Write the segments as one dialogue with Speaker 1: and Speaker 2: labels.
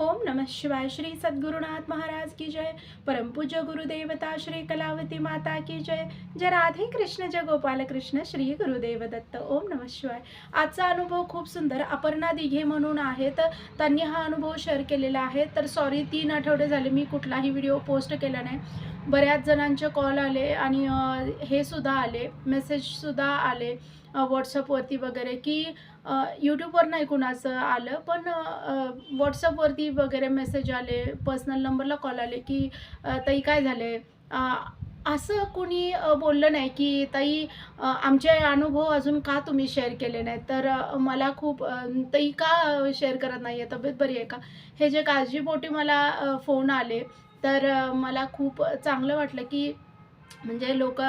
Speaker 1: ओम नमः शिवाय श्री सद्गुरुनाथ महाराज की जय। परमपूज्य गुरुदेवता श्री कलावती माता की जय। जय राधे कृष्ण जय गोपाल कृष्ण श्री गुरुदेव दत्त। ओम नमः शिवाय। आजचा अनुभव खूप सुंदर अपर्णा दिघे म्हणून आहेत. त्यांनी हा अनुभव शेअर केलेला आहे. तर सॉरी तीन आठवडे झाले मी कुठलाही व्हिडिओ पोस्ट केला नाही. बऱ्याच जणांचे कॉल आले आणि हे सुद्धा आले मेसेजसुद्धा आले. व्हॉट्सअपवरती वगैरे की यूट्यूबवर नाही कुणाचं आलं पण व्हॉट्सअपवरती वगैरे मेसेज आले पर्सनल नंबरला कॉल आले की ताई काय झाले असं कोणी बोललं नाही की ताई आमचे अनुभव अजून का तुम्ही शेअर केले नाहीत? तर मला खूप ताई का शेअर करत नाही आहे तब्येत बरी आहे का? हे जे काळजीपोटी मला फोन आले तर मला खूप चांगलं वाटलं की म्हणजे लोक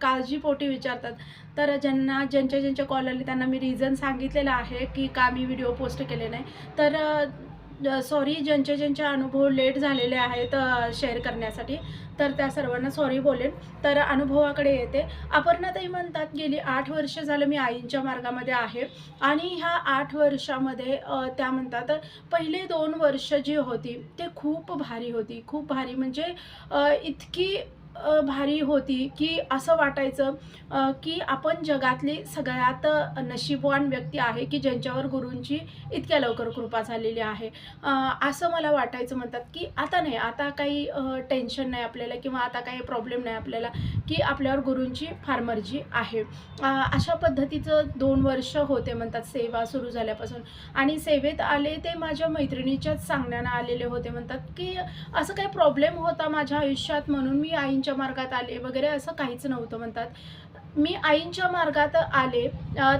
Speaker 1: काळजीपोटी विचारतात. तर ज्यांना ज्यांच्या ज्यांच्या कॉल आले त्यांना मी रिझन सांगितलेलं आहे की का मी व्हिडिओ पोस्ट केले नाही. तर सॉरी ज्यांचे ज्यांचे अनुभव लेट झालेले आहेत शेअर करण्यासाठी तर त्या सर्वांना सॉरी बोलेन. तर अनुभवाकडे येते. अपर्णाताई म्हणतात गेली आठ वर्ष झालं मी आईंच्या मार्गामध्ये आहे. आणि ह्या आठ वर्षामध्ये त्या म्हणतात पहिले दोन वर्ष जी होती ते खूप भारी होती. खूप भारी म्हणजे इतकी भारी होती की असं वाटायचं की आपण जगातली सगळ्यात नशीबवान व्यक्ती आहे की ज्यांच्यावर गुरूंची इतक्या लवकर कृपा झालेली आहे. असं मला वाटायचं म्हणतात की आता नाही आता काही टेन्शन नाही आपल्याला किंवा आता काही प्रॉब्लेम नाही आपल्याला की आपल्यावर गुरूंची फार मर्जी आहे. अशा पद्धतीचं दोन वर्ष होते म्हणतात सेवा सुरू झाल्यापासून. आणि सेवेत आले ते माझ्या मैत्रिणीच्याच सांगण्यानं आलेले होते म्हणतात की असं काही प्रॉब्लेम होता माझ्या आयुष्यात म्हणून मी आईंच्या मार्गात आले वगैरे असं काहीच नव्हतं म्हणतात. मी आईंच्या मार्गात आले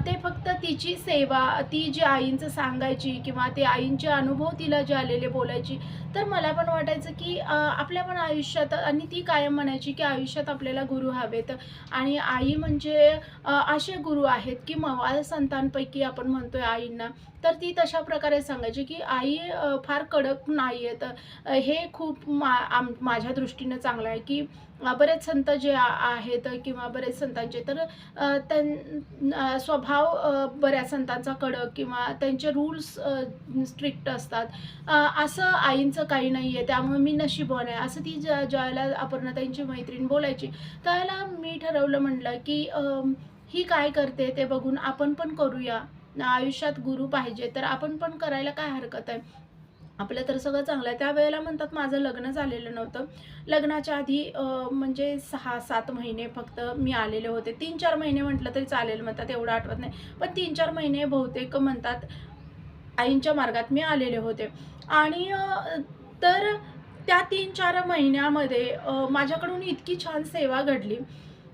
Speaker 1: ते फक्त तिची सेवा ती जी आईंचं सांगायची किंवा ते आईंचे अनुभव तिला जे आलेले बोलायची तर मला पण वाटायचं की आपल्या पण आयुष्यात आणि ती कायम म्हणायची की आयुष्यात आपल्याला गुरु हवेत. आणि आई म्हणजे असे गुरु आहेत की मवाळ संतांपैकी आपण म्हणतोय आईंना. तर ती तशा प्रकारे सांगायची की आई फार कडक नाही आहेत हे खूप मा आम माझ्या दृष्टीनं चांगलं आहे की बरेच संत जे आहेत किंवा बरेच संतांचे तर त्यां स्वभाव बऱ्याच संतांचा कडक किंवा त्यांचे रूल्स स्ट्रिक्ट असतात. असं आईंचं काही नाही आहे त्यामुळे मी नशीबवान आहे. असं ती ज्या ज्यावेळेला अपर्णाताईंची मैत्रीण बोलायची त्यावेळेला मी ठरवलं म्हटलं की ही काय करते ते बघून आपण पण करूया. आयुष्यात गुरु पाहिजे तर आपण पण करायला काय हरकत आहे? आपलं तर सगळं चांगलं आहे. त्यावेळेला म्हणतात माझं लग्न झालेलं नव्हतं. लग्नाच्या आधी म्हणजे सहा सात महिने फक्त मी आलेले होते. तीन चार महिने म्हटलं तरी चालेल म्हणतात एवढं आठवत नाही. पण तीन चार महिने बहुतेक म्हणतात आईंच्या मार्गात मी आलेले होते. आणि तर त्या तीन चार महिन्यामध्ये माझ्याकडून इतकी छान सेवा घडली.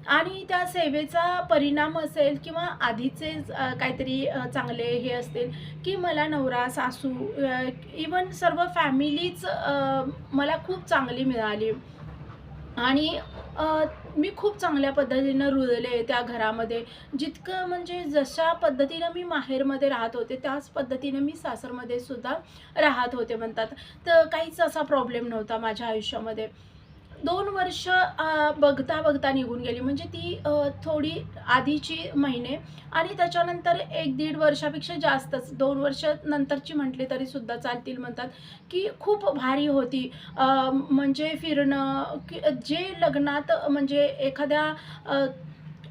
Speaker 1: आणि त्या सेवेचा परिणाम असेल किंवा आधीचे काहीतरी चांगले हे असतील की मला नवरा सासू इवन सर्व फॅमिलीच मला खूप चांगली मिळाली. आणि मी खूप चांगल्या पद्धतीनं रुजले त्या घरामध्ये. जितकं म्हणजे जशा पद्धतीनं मी माहेरमध्ये राहत होते त्याच पद्धतीनं मी सासरमध्ये सुद्धा राहत होते म्हणतात. तर काहीच असा प्रॉब्लेम नव्हता माझ्या आयुष्यामध्ये. दोन वर्ष बघता बघता निघून गेली. म्हणजे ती थोडी आधीची महिने आणि त्याच्यानंतर एक दीड वर्षापेक्षा जास्तच. दोन वर्ष नंतरची म्हटली तरी सुद्धा चालतील म्हणतात की खूप भारी होती. म्हणजे फिरणं की जे लग्नात म्हणजे एखाद्या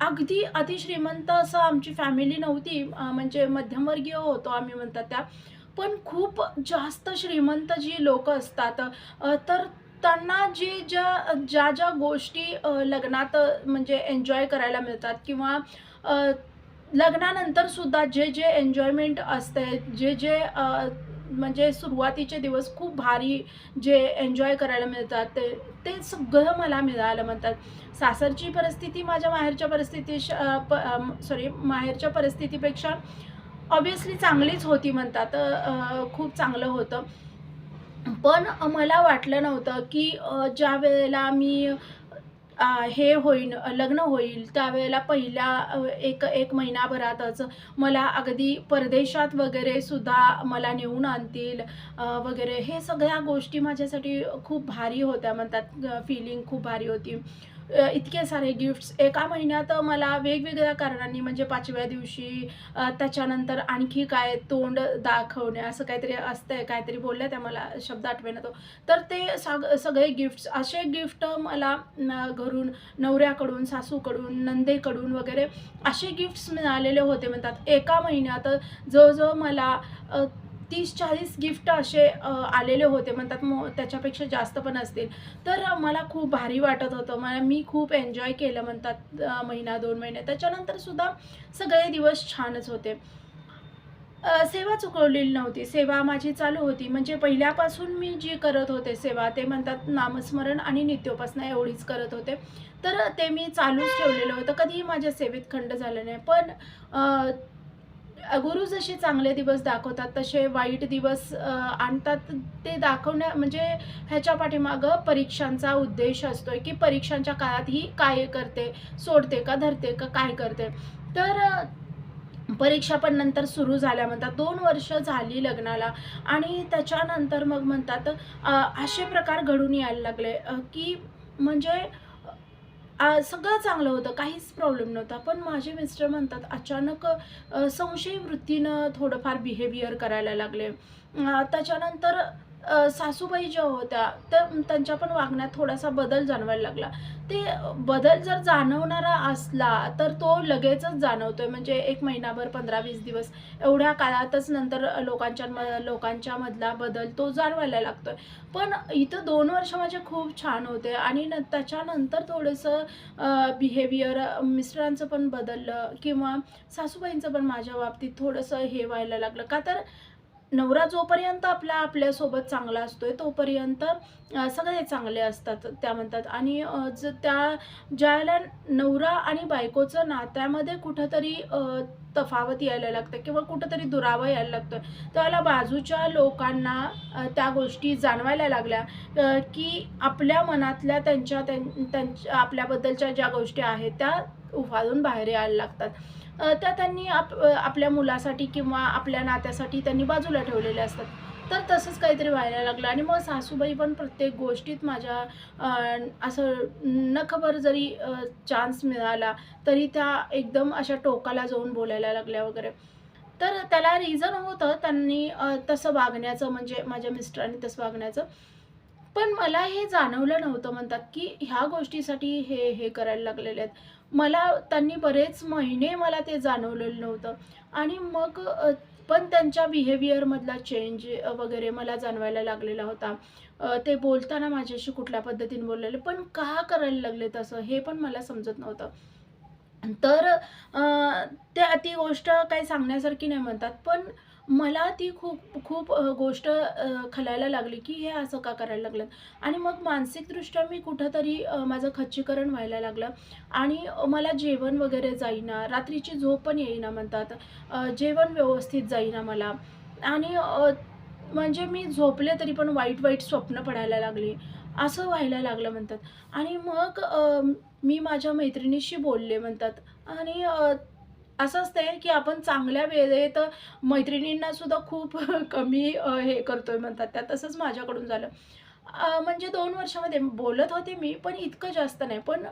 Speaker 1: अगदी अतिश्रीमंत असं आमची फॅमिली नव्हती. म्हणजे मध्यमवर्गीय होतो आम्ही म्हणतात त्या. पण खूप जास्त श्रीमंत जी लोक असतात तर त्यांना जे ज्या ज्या ज्या गोष्टी लग्नात म्हणजे एन्जॉय करायला मिळतात किंवा लग्नानंतर सुद्धा जे जे एन्जॉयमेंट असते जे जे म्हणजे सुरुवातीचे दिवस खूप भारी जे एन्जॉय करायला मिळतात ते ते सगळं मला मिळायला म्हणतात. सासरची परिस्थिती माझ्या माहेरच्या परिस्थिती सॉरी माहेरच्या परिस्थितीपेक्षा ऑब्वियसली चांगलीच होती म्हणतात खूप चांगलं होतं. पण मला वाटलं नव्हतं की ज्या वेळेला मी हे होईन लग्न होईल त्यावेळेला पहिल्या एक एक महिनाभरातच मला अगदी परदेशात वगैरे सुद्धा मला नेऊन आणतील वगैरे हे सगळ्या गोष्टी माझ्यासाठी खूप भारी होत्या म्हणतात फिलिंग खूप भारी होती. इतके सारे गिफ्ट्स एका महिन्यात मला वेगवेगळ्या कारणांनी म्हणजे पाचव्या दिवशी त्याच्यानंतर आणखी काय तोंड दाखवणे असं काहीतरी असतंय काहीतरी बोलल्या त्या मला शब्द आठवेना तो. तर ते साग सगळे गिफ्ट्स असे गिफ्ट मला घरून नवऱ्याकडून सासूकडून नंदेकडून वगैरे असे गिफ्ट्स मिळालेले होते म्हणतात. एका महिन्यात जवळजवळ मला तीस चाळीस गिफ्ट असे आलेले होते. म्हणतात मो त्याच्यापेक्षा जास्त पण असतील. तर मला खूप भारी वाटत होतं. मला मी खूप एन्जॉय केलं म्हणतात महिना दोन महिने. त्याच्यानंतर सुद्धा सगळे दिवस छानच होते. सेवा चुकवलेली नव्हती. सेवा माझी चालू होती. म्हणजे पहिल्यापासून मी जी करत होते सेवा ते म्हणतात नामस्मरण आणि नित्योपासना एवढीच करत होते. तर ते मी चालूच ठेवलेलं होतं. कधीही माझ्या सेवेत खंड झालं नाही. पण गुरु जसे चांगले दिवस दाखवतात तसे वाईट दिवस आणतात. ते दाखवण्या म्हणजे ह्याच्या पाठीमागं परीक्षांचा उद्देश असतोय की परीक्षांच्या काळात ही काय करते सोडते का धरते का काय करते. तर परीक्षा पण नंतर सुरू झाल्या म्हणतात. दोन वर्ष झाली लग्नाला आणि त्याच्यानंतर मग म्हणतात असे प्रकार घडून यायला लागले की म्हणजे सगळं चांगलं होतं काहीच प्रॉब्लेम नव्हता. पण माझे मिस्टर म्हणतात अचानक संशयी वृत्तीनं थोडंफार बिहेवियर करायला लागले. त्याच्यानंतर सासूबाई ज्या होत्या तर त्यांच्या पण वागण्यात थोडासा बदल जाणवायला लागला. ते बदल जर जाणवणारा असला तर तो लगेचच जाणवतोय. म्हणजे एक महिनाभर पंधरा वीस दिवस एवढ्या काळातच नंतर लोकांच्या म- लोकांच्या मधला बदल तो जाणवायला लागतोय. पण इथं दोन वर्ष माझे खूप छान होते आणि न त्याच्यानंतर थोडंसं बिहेवियर मिस्टरांचं पण बदललं किंवा सासूबाईंचं पण माझ्या बाबतीत थोडंसं हे व्हायला लागलं. का तर नवरा जोपर्यंत आपला आपल्यासोबत चांगला असतोय तोपर्यंत सगळे चांगले असतात त्या म्हणतात. आणि ज त्या ज्यावेळेला नवरा आणि बायकोचं नात्यामध्ये कुठंतरी तफावत यायला लागते किंवा कुठंतरी दुरावा यायला लागतोय त्यावेळेला बाजूच्या लोकांना त्या गोष्टी जाणवायला लागल्या की आपल्या मनातल्या त्यांच्या त्यां- त्यांच्या आपल्याबद्दलच्या ज्या गोष्टी आहेत त्या उफाळून बाहेर यायला लागतात. त्या त्यांनी आप आपल्या मुलासाठी किंवा आपल्या नात्यासाठी त्यांनी बाजूला ठेवलेल्या असतात. तर तसंच काहीतरी व्हायला लागलं आणि मग सासूबाई पण प्रत्येक गोष्टीत माझ्या असं नखबर जरी चान्स मिळाला तरी त्या एकदम अशा टोकाला जाऊन बोलायला लागल्या वगैरे. तर त्याला रिझन होतं त्यांनी तसं वागण्याचं म्हणजे माझ्या मिस्टरांनी तसं वागण्याचं. पण मला हे जाणवलं नव्हतं म्हणतात की ह्या गोष्टीसाठी हे हे करायला लागलेले आहेत. मला त्यांनी बरेच महिने मला ते जाणवलेलं नव्हतं. आणि मग पण त्यांच्या बिहेवियरमधला चेंज वगैरे मला जाणवायला लागलेला होता. ते बोलताना माझ्याशी कुठल्या पद्धतीने बोललेले पण का करायला लागले तसं हे पण मला समजत नव्हतं. तर त्या ती गोष्ट काही सांगण्यासारखी नाही म्हणतात पण मला ती खूप खूप गोष्ट खलायला लागली की हे असं का करायला लागलं? आणि मग मानसिकदृष्ट्या मी कुठंतरी माझं खच्चीकरण व्हायला लागलं. आणि मला जेवण वगैरे जाईना रात्रीची झोप पण येईना म्हणतात. जेवण व्यवस्थित जाईना मला. आणि म्हणजे मी झोपले तरी पण वाईट वाईट स्वप्न पडायला लागली. असं व्हायला लागलं म्हणतात. आणि मग मी माझ्या मैत्रिणीशी बोलले म्हणतात. आणि अ, असं असतंय की आपण चांगल्या वेळेत मैत्रिणींना सुद्धा खूप कमी हे करतोय म्हणतात. त्या तसंच माझ्याकडून झालं. म्हणजे दोन वर्षामध्ये बोलत होते मी पण इतकं जास्त नाही. पण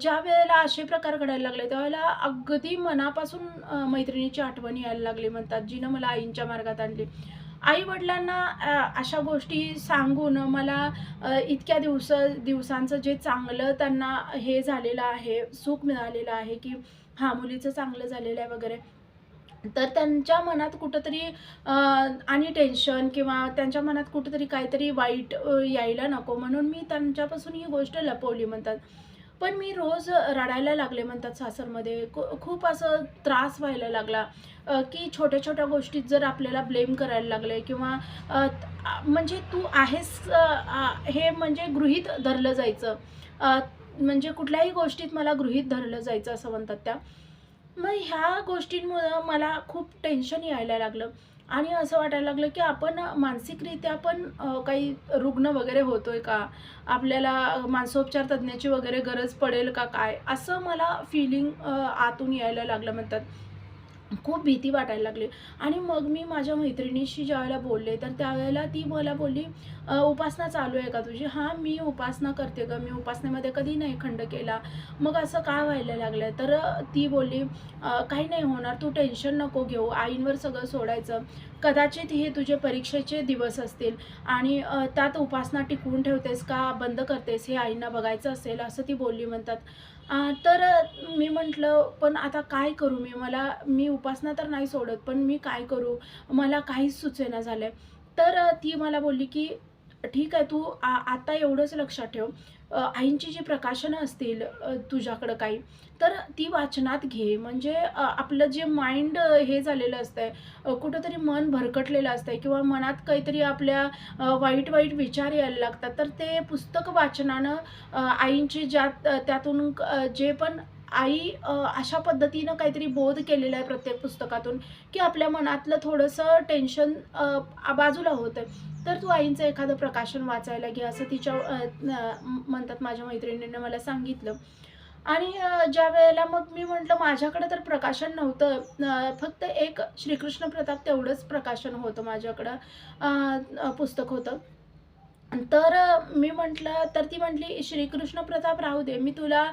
Speaker 1: ज्या वेळेला असे प्रकार घडायला लागले त्यावेळेला अगदी मनापासून मैत्रिणीची आठवण यायला लागली म्हणतात जिनं मला आईंच्या मार्गात आणली. आई वडिलांना अशा गोष्टी सांगून मला इतक्या दिवस दिवसांचं जे चांगलं त्यांना हे झालेलं आहे सुख मिळालेलं आहे की हा मुलीचं चांगलं झालेलं आहे वगैरे. तर त्यांच्या मनात कुठंतरी आणि टेन्शन किंवा त्यांच्या मनात कुठंतरी काहीतरी वाईट यायला नको. म्हणून मी त्यांच्यापासून ही गोष्ट लपवली म्हणतात. पण मी रोज रडायला लागले म्हणतात सासरमध्ये. खूप असं त्रास व्हायला लागला. की छोट्या छोट्या गोष्टीत जर आपल्याला ब्लेम करायला लागले किंवा म्हणजे तू आहेस हे म्हणजे गृहीत धरलं जायचं. म्हणजे कुठल्याही गोष्टीत मला गृहीत धरलं जायचं असं म्हणतात त्या. मग ह्या गोष्टींमुळं मला खूप टेन्शन यायला लागलं. आणि असं वाटायला लागलं की आपण मानसिकरित्या पण काही रुग्ण वगैरे होतोय का? आपल्याला मानसोपचार तज्ज्ञाची वगैरे गरज पडेल का काय? असं मला फिलिंग आतून यायला लागलं म्हणतात. खूप भीती वाटायला लागली. आणि मग मी माझ्या मैत्रिणीशी ज्यावेळेला बोलले तर त्यावेळेला ती मला बोलली उपासना चालू आहे का तुझी? हां मी उपासना करते ग. मी उपासनेमध्ये कधी नाही खंड केला. मग असं का व्हायला लागलं तर ती बोलली काही नाही होणार. तू टेन्शन नको घेऊ. आईंवर सगळं सोडायचं. कदाचित हे तुझे परीक्षेचे दिवस असतील. आणि त्यात उपासना टिकवून ठेवतेस का? बंद करतेस हे आईंना बघायचं असेल असं ती बोलली म्हणतात. तर मी म्हटलं पण आता काय करू मी? मला मी उपासना तर नाही सोडत पण मी काय करू? मला काहीच सुचेना झालं आहे तर ती मला बोलली की ठीक आहे तू आ आता एवढंच लक्षात ठेव. आईंची जी प्रकाशनं असतील तुझ्याकडं काही तर ती वाचनात घे. म्हणजे आपलं जे माइंड हे झालेलं असतंय कुठंतरी मन भरकटलेलं असतंय किंवा मनात काहीतरी आपल्या वाईट वाईट विचार यायला लागतात तर ते पुस्तक वाचनानं आईंची ज्यात त्यातून जे पण आई अशा पद्धतीनं काहीतरी बोध केलेला आहे प्रत्येक पुस्तकातून की आपल्या मनातलं थोडंसं टेन्शन बाजूला होतं तर तू आईंचं एखादं प्रकाशन वाचायला घे असं तिच्या म्हणतात माझ्या मैत्रिणीनं मला सांगितलं. आणि ज्या वेळेला मग मी म्हटलं माझ्याकडे तर प्रकाशन नव्हतं फक्त एक श्रीकृष्ण प्रताप तेवढंच प्रकाशन होतं माझ्याकडं पुस्तक होतं. तर मी म्हटलं तर ती म्हटली श्रीकृष्ण प्रताप राहू दे मी तुला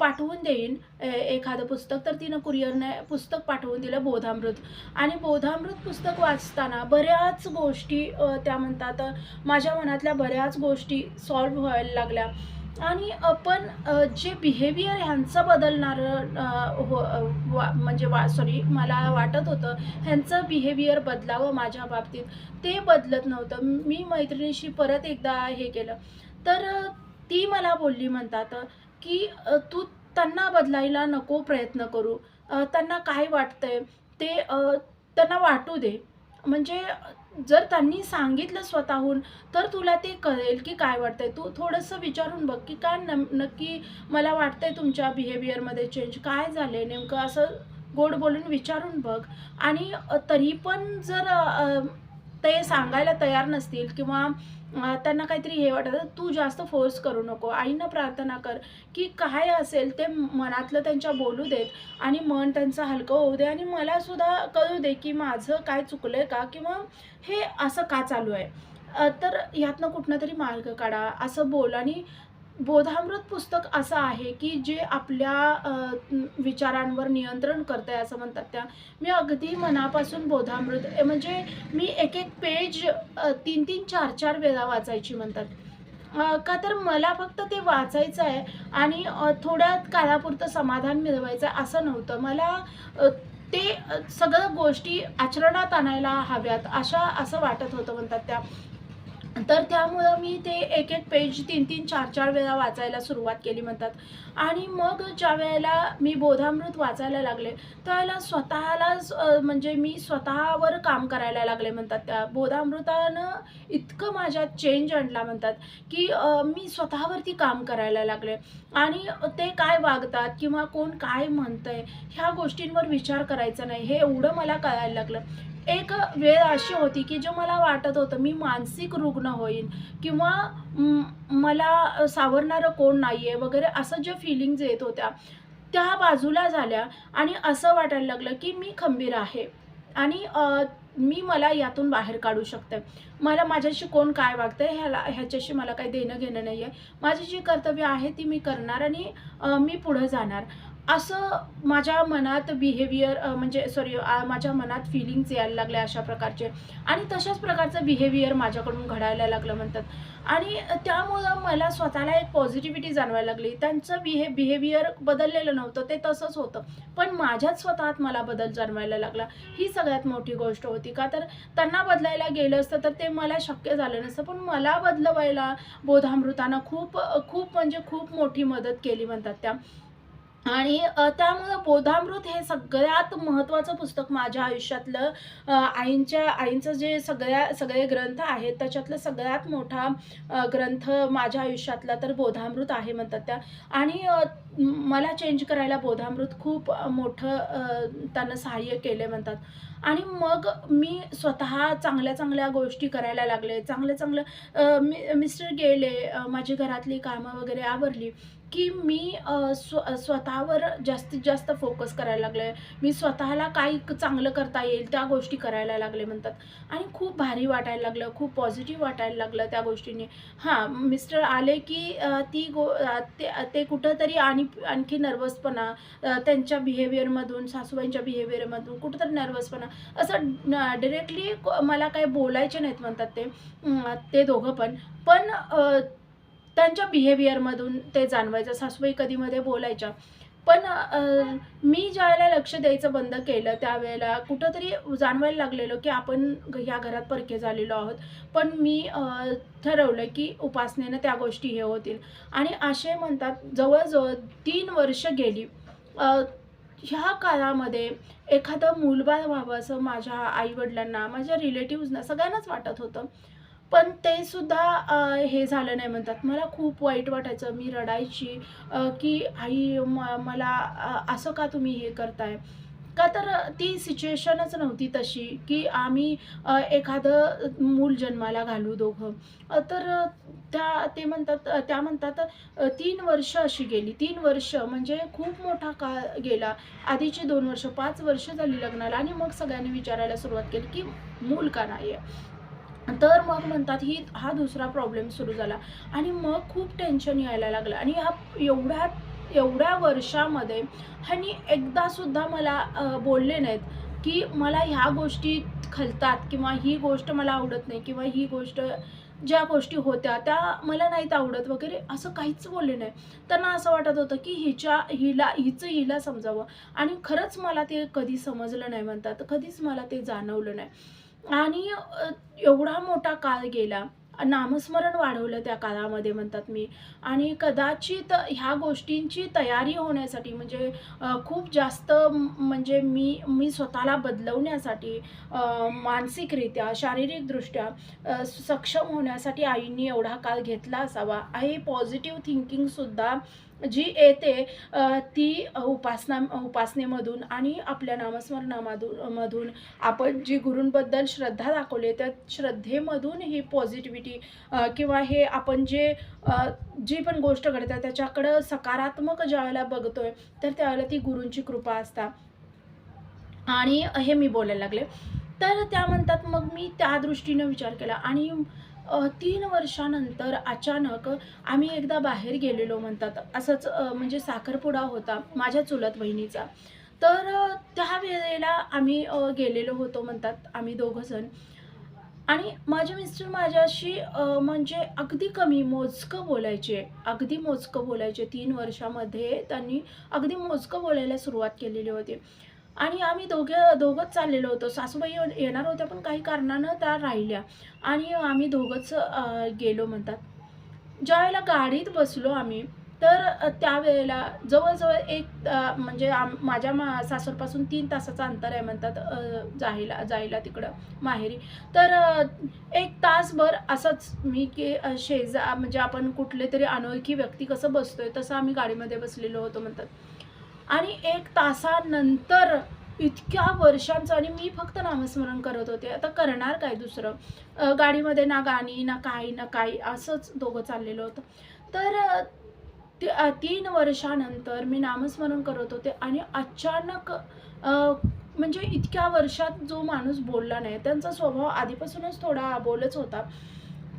Speaker 1: पाठवून देईन ए एखादं पुस्तक. तर तिनं कुरिअरने पुस्तक पाठवून दिलं बोधामृत. आणि बोधामृत पुस्तक वाचताना बऱ्याच गोष्टी त्या म्हणतात माझ्या मनातल्या बऱ्याच गोष्टी सॉल्व्ह व्हायला लागल्या. आणि आपण जे बिहेवियर ह्यांचं बदलणारं हो वा म्हणजे वा सॉरी मला वाटत होतं ह्यांचं बिहेवियर बदलावं माझ्या बाबतीत. ते बदलत नव्हतं. मी मैत्रिणीशी परत एकदा हे केलं. तर ती मला बोलली म्हणतात की "तू त्यांना बदलायला नको प्रयत्न करू. त्यांना काय वाटतंय ते त्यांना वाटू दे. म्हणजे जर त्यांनी सांगितलं स्वतःहून तर तुला ते कळेल की काय वाटतंय. तू थोडंसं विचारून बघ की काय न नक्की मला वाटतंय तुमच्या बिहेवियरमध्ये चेंज काय झालंय नेमकं असं गोड बोलून विचारून बघ. आणि तरी पण जर ते सांगायला तयार नसतील किंवा त्यांना काहीतरी हे वाटतं तू जास्त फोर्स करू नको आईनं प्रार्थना कर की काय असेल ते मनातलं त्यांच्या बोलू देत आणि मन त्यांचं हलकं होऊ दे आणि मलासुद्धा कळू दे की माझं काय चुकलं आहे का किंवा हे असं का चालू आहे? तर यातनं कुठनं तरी मार्ग काढा असं बोल आणि बोधामृत पुस्तक असं आहे की जे आपल्या विचारांवर नियंत्रण करतं आहे असं म्हणतात त्या. मी अगदी मनापासून बोधामृत म्हणजे मी एक एक पेज तीन तीन चार चार वेळा वाचायची म्हणतात. का तर मला फक्त ते वाचायचं आहे आणि थोड्या काळापुरतं समाधान मिळवायचं आहे असं नव्हतं. मला ते सगळं गोष्टी आचरणात आणायला हव्यात अशा असं वाटत होतं म्हणतात त्या. तर त्यामुळं मी ते एक एक पेज तीन तीन चार चार वेळा वाचायला सुरुवात केली म्हणतात. आणि मग ज्या वेळेला मी बोधामृत वाचायला लागले त्यावेळेला स्वतःलाच म्हणजे मी स्वतःवर काम करायला लागले म्हणतात त्या बोधामृतानं इतकं माझ्यात चेंज आणला म्हणतात की मी स्वतःवरती काम करायला लागले. आणि ते काय वागतात किंवा कोण काय म्हणतंय ह्या गोष्टींवर विचार करायचा नाही. हे एवढं मला कळायला लागलं. एक वेळ अशी होती की जो मला वाटत होतं मी मानसिक रुग्ण होईन किंवा मला सावरणारं कोण नाही आहे वगैरे असं ज्या फीलिंग्ज येत होत्या त्या बाजूला झाल्या आणि असं वाटायला लागलं की मी खंबीर आहे. आणि मी मला यातून बाहेर काढू शकते. मला माझ्याशी कोण काय वागतंय ह्याला ह्याच्याशी मला काही देणं घेणं नाही आहे माझी जी कर्तव्य आहे ती मी करणार आणि मी पुढं जाणार. असं माझ्या मनात बिहेवियर म्हणजे सॉरी माझ्या मनात फिलिंग्स यायला लागल्या अशा प्रकारचे. आणि तशाच प्रकारचं बिहेवियर माझ्याकडून घडायला लागलं म्हणतात. आणि त्यामुळं मला स्वतःला एक पॉझिटिव्हिटी जाणवायला लागली. त्यांचं बिहे बिहेवियर बदललेलं नव्हतं ते तसंच होतं. पण माझ्याच स्वतःत मला बदल जाणवायला लागला. ही सगळ्यात मोठी गोष्ट होती का? तर त्यांना बदलायला गेलं असतं तर ते मला शक्य झालं नसतं. पण मला बदलवायला बोधामृतानं खूप खूप म्हणजे खूप मोठी मदत केली म्हणतात त्या. आणि त्यामुळं बोधामृत हे सगळ्यात महत्त्वाचं पुस्तक माझ्या आयुष्यातलं. आईंच्या आईंचं जे सगळ्या सगळे ग्रंथ आहेत त्याच्यातलं सगळ्यात मोठा ग्रंथ माझ्या आयुष्यातला तर बोधामृत आहे म्हणतात त्या. आणि मला चेंज करायला बोधामृत खूप मोठं त्यांना त्यानं सहाय्य केले म्हणतात. आणि मग मी स्वतः चांगल्या चांगल्या गोष्टी करायला लागले. चांगलं चांगलं मी मिस्टर गेले माझी घरातली कामं वगैरे आवरली की मी स्व स्वतःवर जास्तीत जास्त फोकस करायला लागले. मी स्वतःला काय चांगलं करता येईल त्या गोष्टी करायला लागले म्हणतात. आणि खूप भारी वाटायला लागलं खूप पॉझिटिव्ह वाटायला लागलं त्या गोष्टीने. हां मिस्टर आले की ती गो ते ते कुठंतरी आणि आणखी नर्वसपणा त्यांच्या बिहेवियरमधून सासूबाईंच्या बिहेवियरमधून कुठंतरी नर्वसपणा असं डिरेक्टली मला काही बोलायचे नाहीत म्हणतात ते. ते दोघं पण. पण त्यांच्या बिहेवियरमधून ते जाणवायचं. सासूबाई कधीमध्ये बोलायच्या. पण मी ज्यावेळेला लक्ष द्यायचं बंद केलं त्यावेळेला कुठंतरी जाणवायला लागलेलो की आपण ह्या घरात परके झालेलो आहोत. पण मी ठरवलं की उपासनेनं त्या गोष्टी हे होतील. आणि असे म्हणतात जवळजवळ तीन वर्ष गेली. ह्या काळामध्ये एखादं मूलबाळ व्हावं असं माझ्या आईवडिलांना माझ्या रिलेटिव्हजना सगळ्यांनाच वाटत होतं. पण ते सुद्धा हे झालं नाही म्हणतात. मला खूप वाईट वाटायचं. मी रडायची की आई म मला असं का तुम्ही हे करताय? का तर ती सिच्युएशनच नव्हती तशी की आम्ही एखादं मूल जन्माला घालू दोघं. तर त्या ते म्हणतात त्या म्हणतात तीन वर्ष अशी गेली. तीन वर्ष म्हणजे खूप मोठा काळ गेला. आधीची दोन वर्ष पाच वर्ष झाली लग्नाला आणि मग सगळ्यांनी विचारायला सुरुवात केली की मूल का नाही आहे तर मग म्हणतात ही हा दुसरा प्रॉब्लेम सुरू झाला. आणि मग खूप टेन्शन यायला लागलं. आणि ह्या एवढ्या एवढ्या वर्षामध्ये ह्यांनी एकदासुद्धा मला बोलले नाहीत की मला ह्या गोष्टी खलतात किंवा ही गोष्ट मला आवडत नाही किंवा ही गोष्ट ज्या गोष्टी होत्या त्या मला नाहीत आवडत वगैरे असं काहीच बोलले नाही. त्यांना असं वाटत होतं की हिच्या हिला हिचं हिला समजावं. आणि खरंच मला ते कधी समजलं नाही म्हणतात कधीच मला ते जाणवलं नाही. आणि एवढा मोठा काळ गेला नामस्मरण वाढवलं त्या काळामध्ये म्हणतात मी. आणि कदाचित ह्या गोष्टींची तयारी होण्यासाठी म्हणजे खूप जास्त म्हणजे मी मी स्वतःला बदलवण्यासाठी मानसिकरित्या शारीरिकदृष्ट्या सक्षम होण्यासाठी आईंनी एवढा काळ घेतला असावा. आणि पॉझिटिव्ह थिंकिंगसुद्धा जी येते ती उपासना उपासनेमधून आणि आपल्या नामस्मरणामधून मधून आपण जी गुरूंबद्दल श्रद्धा दाखवली त्या श्रद्धेमधून ही पॉझिटिव्हिटी किंवा हे आपण जे जी पण गोष्ट घडतात त्याच्याकडं सकारात्मक ज्यावेळेला बघतोय तर त्यावेळेला ती गुरूंची कृपा असता. आणि हे मी बोलायला लागले. तर त्या म्हणतात मग मी त्या दृष्टीनं विचार केला आणि तीन वर्षानंतर अचानक आम्ही एकदा बाहेर गेलेलो म्हणतात. असंच म्हणजे साखरपुडा होता माझ्या चुलत बहिणीचा. तर त्या वेळेला आम्ही गेलेलो होतो म्हणतात आम्ही दोघंजण आणि माझे मिस्टर माझ्याशी म्हणजे अगदी कमी मोजकं बोलायचे. अगदी मोजकं बोलायचे. तीन वर्षामध्ये त्यांनी अगदी मोजकं बोलायला सुरुवात केलेली होती. आणि आम्ही दोघे दोघंच चाललेलो होतो. सासूबाई येणार होत्या पण काही कारणानं त्या राहिल्या. आणि आम्ही दोघंच गेलो म्हणतात. ज्यावेळेला गाडीत बसलो आम्ही तर त्यावेळेला जवळजवळ एक म्हणजे आम माझ्या मा सासरपासून तीन तासाचं अंतर आहे म्हणतात जायला जायला तिकडं माहेरी. तर एक तासभर असंच मी की शेजा म्हणजे आपण कुठले तरी अनोळखी व्यक्ती कसं बसतोय तसं आम्ही गाडीमध्ये बसलेलो होतो म्हणतात. आणि एक तासानंतर इतक्या वर्षांचं आणि मी फक्त नामस्मरण करत होते. आता करणार काय दुसरं? गाडीमध्ये ना गाणी ना काही ना काही असंच दोघं चाललेलं होतं. तर ते तीन वर्षानंतर मी नामस्मरण करत होते आणि अचानक म्हणजे इतक्या वर्षात जो माणूस बोलला नाही त्यांचा स्वभाव आधीपासूनच थोडा बोलच होता.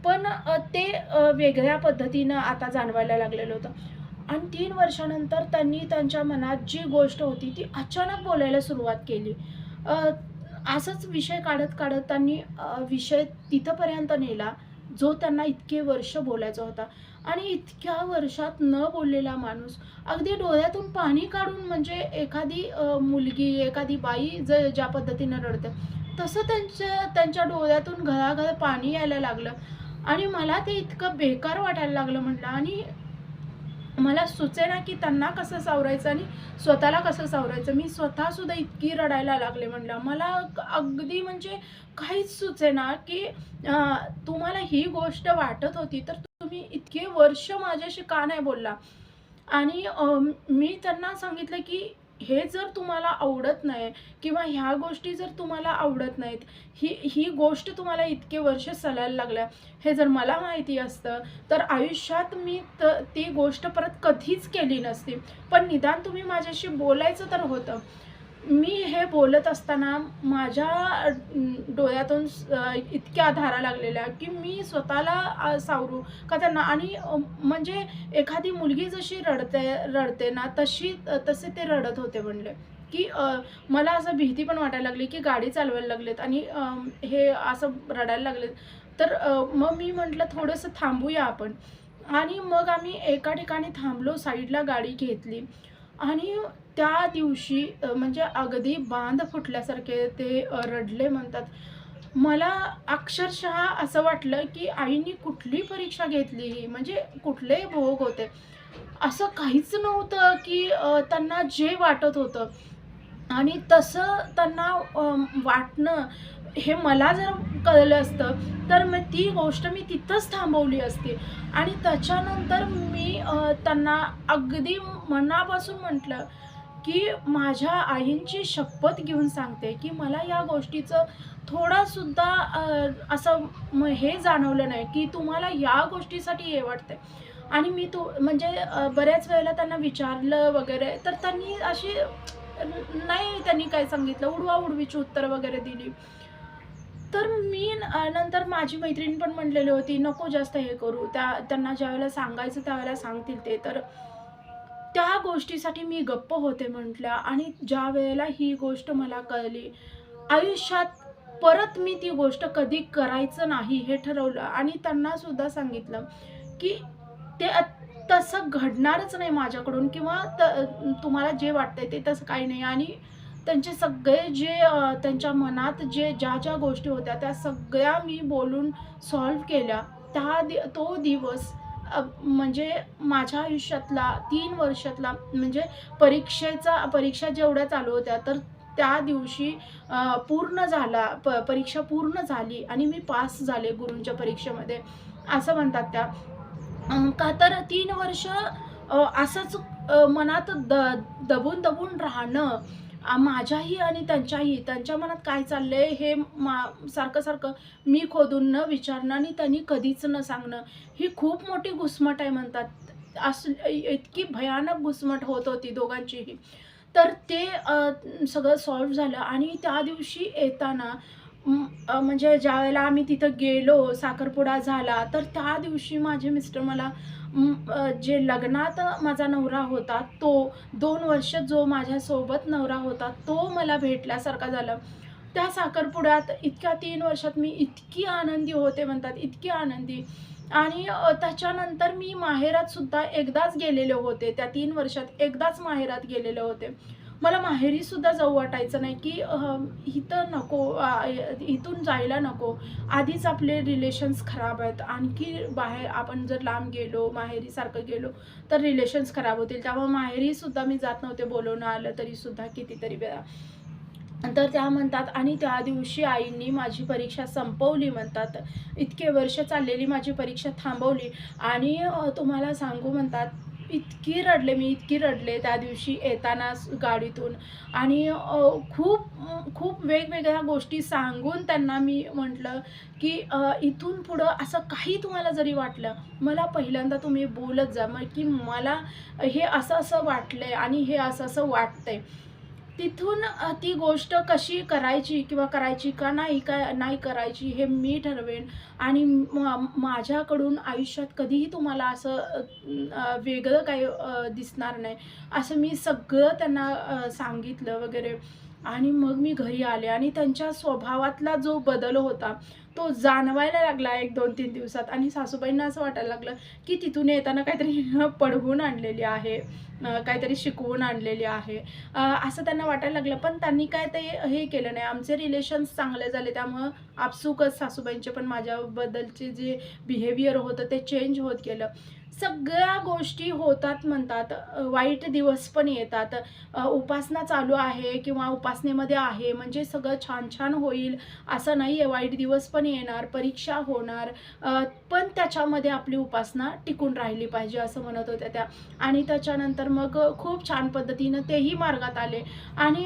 Speaker 1: पण ते वेगळ्या पद्धतीनं आता जाणवायला लागलेलं होतं. आणि तीन वर्षानंतर त्यांनी त्यांच्या मनात जी गोष्ट होती ती अचानक बोलायला सुरुवात केली. असाच असंच विषय काढत काढत त्यांनी विषय तिथंपर्यंत नेला जो त्यांना इतके वर्ष बोलायचा होता. आणि इतक्या वर्षात न बोललेला माणूस अगदी डोळ्यातून पाणी काढून म्हणजे एखादी मुलगी एखादी बाई ज ज्या पद्धतीनं रडते तसं त्यांच्या त्यांच्या डोळ्यातून घराघर पाणी यायला लागलं. आणि मला ते इतकं बेकार वाटायला लागलं म्हटलं आणि मला सुचेना की त्यांना कसं सावरायचं आणि स्वतःला कसं सावरायचं? मी स्वतःसुद्धा इतकी रडायला लागले म्हणलं. मला अगदी म्हणजे काहीच सुचेना की तुम्हाला ही गोष्ट वाटत होती तर तुम्ही इतके वर्ष माझ्याशी का नाही बोलला? आणि मी त्यांना सांगितलं की हे जर तुम्हाला आवडत नाही किंवा ह्या गोष्टी जर तुम्हाला आवडत नाहीत ही ही गोष्ट तुम्हाला इतके वर्ष चालायला लागल्या हे जर मला माहिती असतं तर आयुष्यात मी त ती गोष्ट परत कधीच केली नसती. पण निदान तुम्ही माझ्याशी बोलायचं तर होतं. मी हे बोलत असताना माझ्या डोळ्यातून इतक्या धारा लागलेल्या की मी स्वतःला सावरू का त्यांना. आणि म्हणजे एखादी मुलगी जशी रडते रडते ना तशी तसे ते रडत होते म्हणले. की मला असं भीती पण वाटायला लागली की गाडी चालवायला लागलेत आणि हे असं रडायला लागलेत. तर मग मी म्हटलं थोडंसं थांबूया आपण. आणि मग आम्ही एका ठिकाणी थांबलो साईडला गाडी घेतली. आणि त्या दिवशी म्हणजे अगदी बांध फुटल्यासारखे ते रडले म्हणतात. मला अक्षरशः असं वाटलं की आईनी कुठली परीक्षा घेतली ही? म्हणजे कुठले भोग होते. असं काहीच नव्हतं की त्यांना जे वाटत होतं. आणि तसं त्यांना वाटणं हे मला जर कळलं असतं तर मग ती गोष्ट मी तिथंच थांबवली असती. आणि त्याच्यानंतर मी त्यांना अगदी मनापासून म्हटलं की माझ्या आईंची शपथ घेऊन सांगते की मला या गोष्टीचं थोडासुद्धा असं म हे जाणवलं नाही की तुम्हाला या गोष्टीसाठी हे वाटते आणि मी तो म्हणजे बऱ्याच वेळेला त्यांना विचारलं वगैरे तर त्यांनी अशी नाही त्यांनी काय सांगितलं उडवा उडवीची उत्तरं वगैरे दिली. तर मी नंतर माझी मैत्रीण पण म्हणलेली होती नको जास्त हे करू. त्या त्यांना ज्यावेळेला सांगायचं त्यावेळेला सांगतील ते. तर त्या गोष्टीसाठी मी गप्प होते म्हटल्या आणि ज्या वेळेला ही गोष्ट मला कळली आयुष्यात परत मी ती गोष्ट कधी करायचं नाही हे ठरवलं आणि त्यांना सुद्धा सांगितलं की ते तसं घडणारच नाही माझ्याकडून किंवा त तुम्हाला जे वाटतंय ते तसं काही नाही आणि त्यांचे सगळे जे त्यांच्या मनात जे ज्या ज्या गोष्टी होत्या त्या सगळ्या मी बोलून सॉल्व केल्या. त्या दि तो दिवस म्हणजे माझ्या आयुष्यातला तीन वर्षातला म्हणजे परीक्षेचा परीक्षा जेवढ्या चालू होत्या तर त्या दिवशी पूर्ण झाला प परीक्षा पूर्ण झाली आणि मी पास झाले गुरूंच्या परीक्षेमध्ये. असं म्हणतात त्या. का तर तीन वर्ष असंच मनात द दबून दबून राहणं माझ्याही आणि त्यांच्याही त्यांच्या मनात काय चाललंय हे मा सारखं सारखं मी खोदून न विचारणं आणि त्यांनी कधीच न सांगणं ही खूप मोठी घुसमट आहे म्हणतात. असं इतकी भयानक घुसमट होत होती दोघांचीही. तर ते सगळं सॉल्व्ह झालं आणि त्या दिवशी येताना म्हणजे ज्यावेळेला आम्ही तिथं गेलो साखरपुडा झाला तर त्या दिवशी माझे मिस्टर मला जे लग्नात माझा नवरा होता तो दोन वर्ष जो माझ्यासोबत नवरा होता तो मला भेटल्यासारखा झालं. त्या साखरपुड्यात इतक्या तीन वर्षात मी इतकी आनंदी होते म्हणतात इतकी आनंदी. आणि त्याच्यानंतर मी माहेरात सुद्धा एकदाच गेलेले होते त्या तीन वर्षात एकदाच माहेरात गेलेले होते. मला माहेरी सुद्धा जाऊ वाटायचं नाही की इथं नको इथून जायला नको. आधीच आपले रिलेशन्स खराब आहेत. आणखी बाहेर आपण जर लांब गेलो माहेरीसारखं गेलो तर रिलेशन्स खराब होतील. त्यामुळे माहेरीसुद्धा मी जात नव्हते बोलवणं आलं तरीसुद्धा कितीतरी वेळा. तर त्या म्हणतात आणि त्या दिवशी आईंनी माझी परीक्षा संपवली म्हणतात. इतके वर्ष चाललेली माझी परीक्षा थांबवली. आणि तुम्हाला सांगू म्हणतात. इतकी रडले मी इतकी रडले त्या दिवशी येताना गाडीतून. आणि खूप खूप वेगवेगळ्या गोष्टी सांगून त्यांना मी म्हटलं की इथून पुढं असं काही तुम्हाला जरी वाटलं मला पहिल्यांदा तुम्ही बोलत जा मग की मला हे असं असं वाटलंय आणि हे असं असं वाटतंय. तिथून ती गोष्ट कशी करायची किंवा करायची का नाही का नाही करायची हे मी ठरवेन. आणि म- माझ्याकडून आयुष्यात कधीही तुम्हाला असं वेगळं काही दिसणार नाही. असं मी सगळं त्यांना सांगितलं वगैरे. आणि मग मी घरी आले आणि त्यांच्या स्वभावातला जो बदल होता तो जाणवायला लागला एक दोन तीन दिवसात आणि सासूबाईंना असं वाटायला लागलं की तिथून येताना काहीतरी पडवून आणलेली आहे काहीतरी शिकवून आणलेली आहे. असं त्यांना वाटायला लागलं पण त्यांनी काय ते हे केलं नाही. आमचे रिलेशन्स चांगले झाले त्यामुळं आपसुकच सासूबाईंचे पण माझ्याबद्दलचे जे बिहेवियर होतं ते चेंज होत गेलं. सगळ्या गोष्टी होतात म्हणतात. वाईट दिवस पण येतात. उपासना चालू आहे किंवा उपासनेमध्ये आहे म्हणजे सगळं छान छान होईल असं नाही आहे वाईट दिवस पण येणार परीक्षा होणार पण त्याच्यामध्ये आपली उपासना टिकून राहिली पाहिजे असं म्हणत होत्या त्या. आणि त्याच्यानंतर मग खूप छान पद्धतीनं तेही मार्गात आले. आणि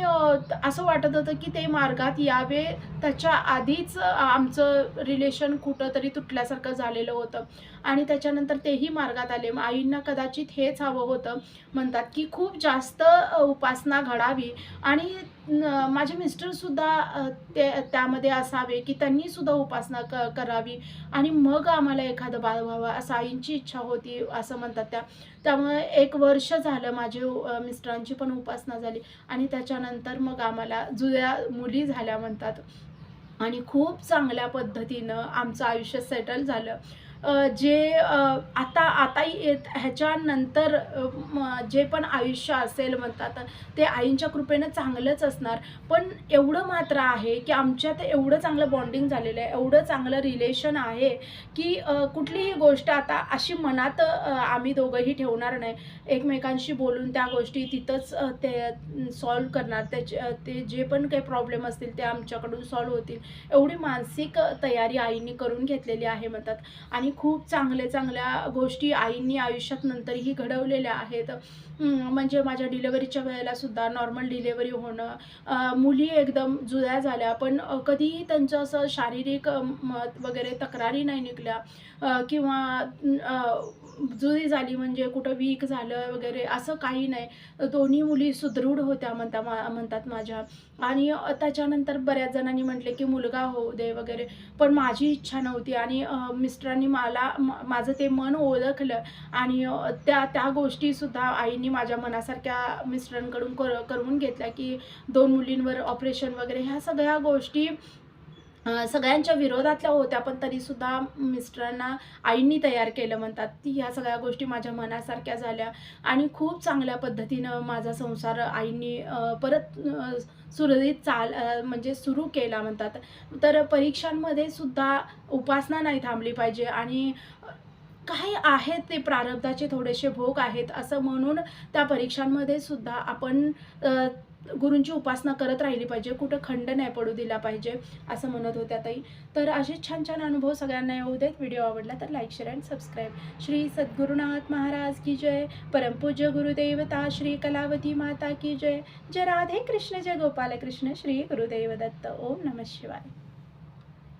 Speaker 1: असं वाटत होतं की ते मार्गात यावे. त्याच्या आधीच आमचं रिलेशन कुठं तरी तुटल्यासारखं झालेलं होतं. आणि त्याच्यानंतर तेही मार्गात आले. मग आईंना कदाचित हेच हवं होतं. म्हणतात की खूप जास्त उपासना घडावी. आणि माझे मिस्टरसुद्धा ते त्यामध्ये असावे की त्यांनीसुद्धा उपासना क करावी. आणि मग आम्हाला एखादं बाळ व्हावं असं आईंची इच्छा होती असं म्हणतात त्या. त्यामुळे एक वर्ष झालं माझे मिस्टरांची पण उपासना झाली. आणि त्याच्यानंतर मग आम्हाला जुळ्या मुली झाल्या म्हणतात. आणि खूप चांगल्या पद्धतीनं आमचं आयुष्य सेटल झालं. जे आता आता येत ह्याच्यानंतर जे पण आयुष्य असेल म्हणतात ते आईंच्या कृपेनं चांगलंच असणार. पण एवढं मात्र आहे की आमच्यात एवढं चांगलं बॉन्डिंग झालेलं आहे एवढं चांगलं रिलेशन आहे की कुठलीही गोष्ट आता अशी मनात आम्ही दोघंही ठेवणार नाही. एकमेकांशी बोलून त्या गोष्टी तिथंच ते सॉल्व करणार. त्याचे ते जे पण काही प्रॉब्लेम असतील ते आमच्याकडून सॉल्व होतील. एवढी मानसिक तयारी आईंनी करून घेतलेली आहे म्हणतात. आणि खूप चांगल्या चांगल्या गोष्टी आईंनी आयुष्यात नंतरही घडवलेल्या आहेत. म्हणजे माझ्या डिलेवरीच्या वेळेला सुद्धा नॉर्मल डिलेवरी होणं मुली एकदम जुळ्या झाल्या. पण कधीही त्यांचं असं शारीरिक मत वगैरे तक्रारी नाही निघल्या किंवा अ, जुळी झाली म्हणजे कुठं वीक झालं वगैरे असं काही नाही. दोन्ही मुली सुदृढ होत्या म्हणता मा म्हणतात माझ्या. आणि त्याच्यानंतर बऱ्याच जणांनी म्हटले की मुलगा होऊ दे वगैरे. पण माझी इच्छा नव्हती आणि मिस्टरांनी मला माझं ते मन ओळखलं. आणि त्या त्या गोष्टीसुद्धा आईने माझ्या मनासारख्या मिस्टरांकडून कर करून घेतल्या की दोन मुलींवर ऑपरेशन वगैरे ह्या सगळ्या गोष्टी सगळ्यांच्या विरोधातल्या होत्या पण तरीसुद्धा मिस्टरांना आईंनी तयार केलं म्हणतात. ती ह्या सगळ्या गोष्टी माझ्या मनासारख्या झाल्या. आणि खूप चांगल्या पद्धतीनं माझा संसार आईंनी परत सुरळीत चाल म्हणजे सुरू केला म्हणतात. तर परीक्षांमध्ये सुद्धा उपासना नाही थांबली पाहिजे आणि काही आहेत ते प्रारब्धाचे थोडेसे भोग आहेत असं म्हणून त्या परीक्षांमध्ये सुद्धा आपण गुरूंची उपासना करत राहिली पाहिजे कुठं खंड नाही पडू दिला पाहिजे असं म्हणत होत्या ताई. तर असे छान छान अनुभव सगळ्यांना येऊ देत. व्हिडिओ आवडला तर like share and subscribe Shri Sadgurunath Maharaj की जय. परमपूज्य गुरुदेवता श्री कलावती माता की जय. जय राधे कृष्ण जय गोपाल कृष्ण श्री गुरुदेव दत्त. ओम नमः शिवाय.